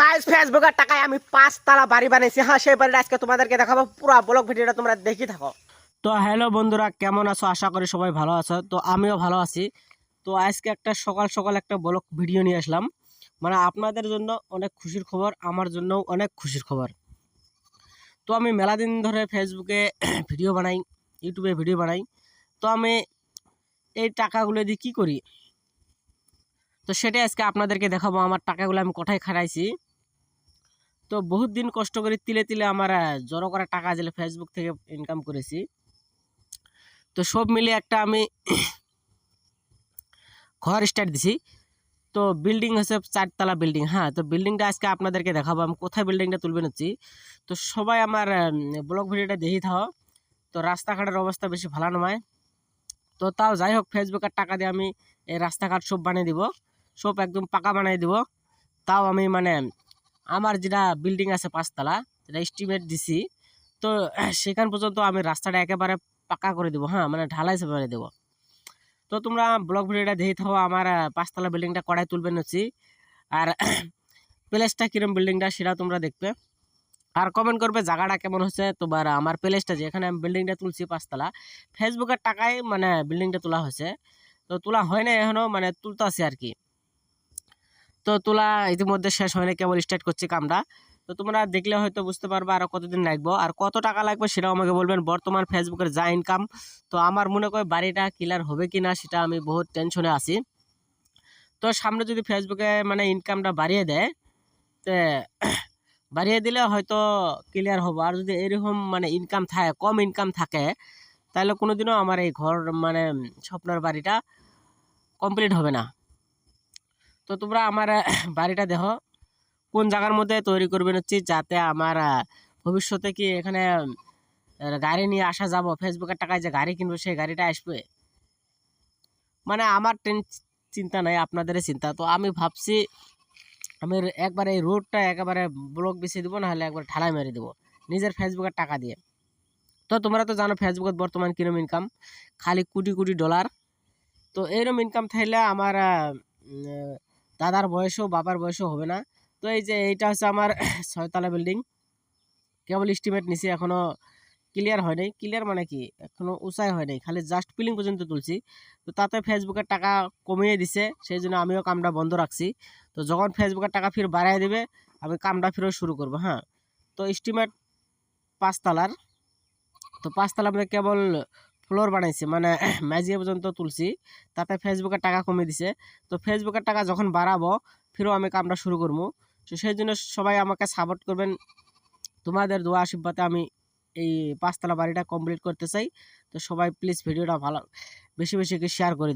Guys ফেসবুকের টাকায় আমি পাঁচতলা বাড়ি বানিয়েছি হ্যাঁ সেই বাড়িটা আজকে তোমাদেরকে দেখাবো। পুরো ব্লগ ভিডিওটা তোমরা দেখি থাকো। তো হ্যালো বন্ধুরা, কেমন আছো? আশা করি সবাই ভালো আছো। তো আমিও ভালো আছি। তো আজকে একটা সকাল সকাল একটা ব্লগ ভিডিও নিয়ে আসলাম। মানে আপনাদের জন্য অনেক খুশির খবর, আমার জন্যও অনেক খুশির খবর। তো আমি মেলা দিন ধরে ফেসবুকে ভিডিও বানাই ইউটিউবে ভিডিও বানাই। তো আমি এই টাকাগুলো দিয়ে কী করি? তো সেটাই আজকে আপনাদেরকে দেখাবো। আমার টাকাগুলো আমি কোথায় খাটাইছি? তো বহুত দিন কষ্ট করে তিলে তিলে আমার জড়ো করা টাকা যেগুলো ফেসবুক থেকে ইনকাম করেছি। তো সব মিলে একটা আমি ঘর স্টার্ট দিছি। তো বিল্ডিং হচ্ছে চারতলা বিল্ডিং হ্যাঁ তো বিল্ডিংটা আজকে আপনাদেরকে দেখাবো। আমি কোথায় বিল্ডিংটা তুলবে নিচ্ছি তো সবাই আমার ব্লগ ভিডিওটা দেখি থাও। তো রাস্তাঘাটের অবস্থা বেশি ভালো নয়। তো তাও যাই হোক ফেসবুকের টাকা দিয়ে আমি, এই রাস্তাঘাট সব বানিয়ে দিব। সব একদম পাকা বানিয়ে দিব। তাও আমি মানে আমার যেটা বিল্ডিং আছে পাঁচতলা, যেটা এস্টিমেট দিছি, তো সেখান পর্যন্ত আমি রাস্তাটা একেবারে পাকা করে দেবো হ্যাঁ মানে ঢালাই বানিয়ে দেবো। তো তোমরা ব্লগ ভিডিওটা দেখে থাকো, আমার পাঁচতলা বিল্ডিংটা কড়াই তুলবে নিচ্ছি আর প্লেসটা কিরম বিল্ডিংটা সেটা তোমরা দেখবে। আর কমেন্ট করবে জায়গাটা কেমন হচ্ছে, তোমার আমার প্লেসটা যেখানে আমি বিল্ডিংটা তুলছি পাঁচতলা। ফেসবুকের টাকায় মানে বিল্ডিংটা তোলা হয়েছে। তো তোলা হয় না এখনও মানে তুলতে আছে আর কি। তো তোলা ইতিমধ্যে শেষ হয় না কেবল স্টার্ট করছি কামটা। তো তোমরা দেখলে হয়তো বুঝতে পারবে আরও কতদিন লাগবে আর কত টাকা লাগবে সেটাও আমাকে বলবেন। বর্তমান ফেসবুকের যা ইনকাম তো আমার মনে করে বাড়িটা ক্লিয়ার হবে কি না সেটা আমি বহুত টেনশনে আছি। তো সামনে যদি ফেসবুকে মানে ইনকামটা বাড়িয়ে দেয়, তে বাড়িয়ে দিলে হয়তো ক্লিয়ার হব। আর যদি এরকম মানে ইনকাম থাকে, কম ইনকাম থাকে, তাহলে কোনোদিনও আমার এই ঘর মানে স্বপ্নের বাড়িটা কমপ্লিট হবে না। তো তোমরা আমার বাড়িটা দেখো। কোন জায়গার মধ্যে তৈরি করবেন হচ্ছে যাতে আমার ভবিষ্যতে কি এখানে গাড়ি নিয়ে আসা যাব? ফেসবুকের টাকায় যে গাড়ি কিনবো, সেই গাড়িটা আসবে? মানে আমার টেন চিন্তা নাই আপনাদের চিন্তা। তো আমি ভাবছি, আমি একবার এই রোডটা একেবারে ব্লক বেশি দেবো, নাহলে একবার ঢালাই মেরে দেবো, নিজের ফেসবুকের টাকা দিয়ে। তো তোমরা তো জানো ফেসবুকত বর্তমান কিরম ইনকাম খালি কোটি কোটি ডলার তো এরম ইনকাম থাকলে আমার দাদার বয়সও, বাবার বয়সও হবে না। তো এই যে এইটা হচ্ছে আমার ছয়তলা বিল্ডিং। কেবল এস্টিমেট নিছি এখনও ক্লিয়ার হয় নাই। ক্লিয়ার মানে কি? এখনও উঁচাই হয় নাই। খালি জাস্ট পিলিং পর্যন্ত তুলছি। তো তাতে ফেসবুকের টাকা কমিয়ে দিছে, সেই জন্য আমিও কামটা বন্ধ রাখছি। তো যখন ফেসবুকের টাকা ফির বাড়াই দেবে, আমি কামটা ফিরও শুরু করব হ্যাঁ। তো এস্টিমেট পাঁচতলার। তো পাঁচতলা মধ্যে কেবল ফ্লোর বানাইছে মানে ম্যাজিয়া পর্যন্ত তুলছি, তাতে ফেসবুকের টাকা কমে দিছে। তো ফেসবুকের টাকা যখন বাড়াবো ফিরও আমি কামটা শুরু করব। তো সেই জন্য সবাই আমাকে সাপোর্ট করবেন। তোমাদের দোয়া আশীর্বাদে আমি এই পাঁচতলা বাড়িটা কমপ্লিট করতে চাই। তো সবাই প্লিজ ভিডিওটা ভালো, বেশি বেশি শেয়ার করে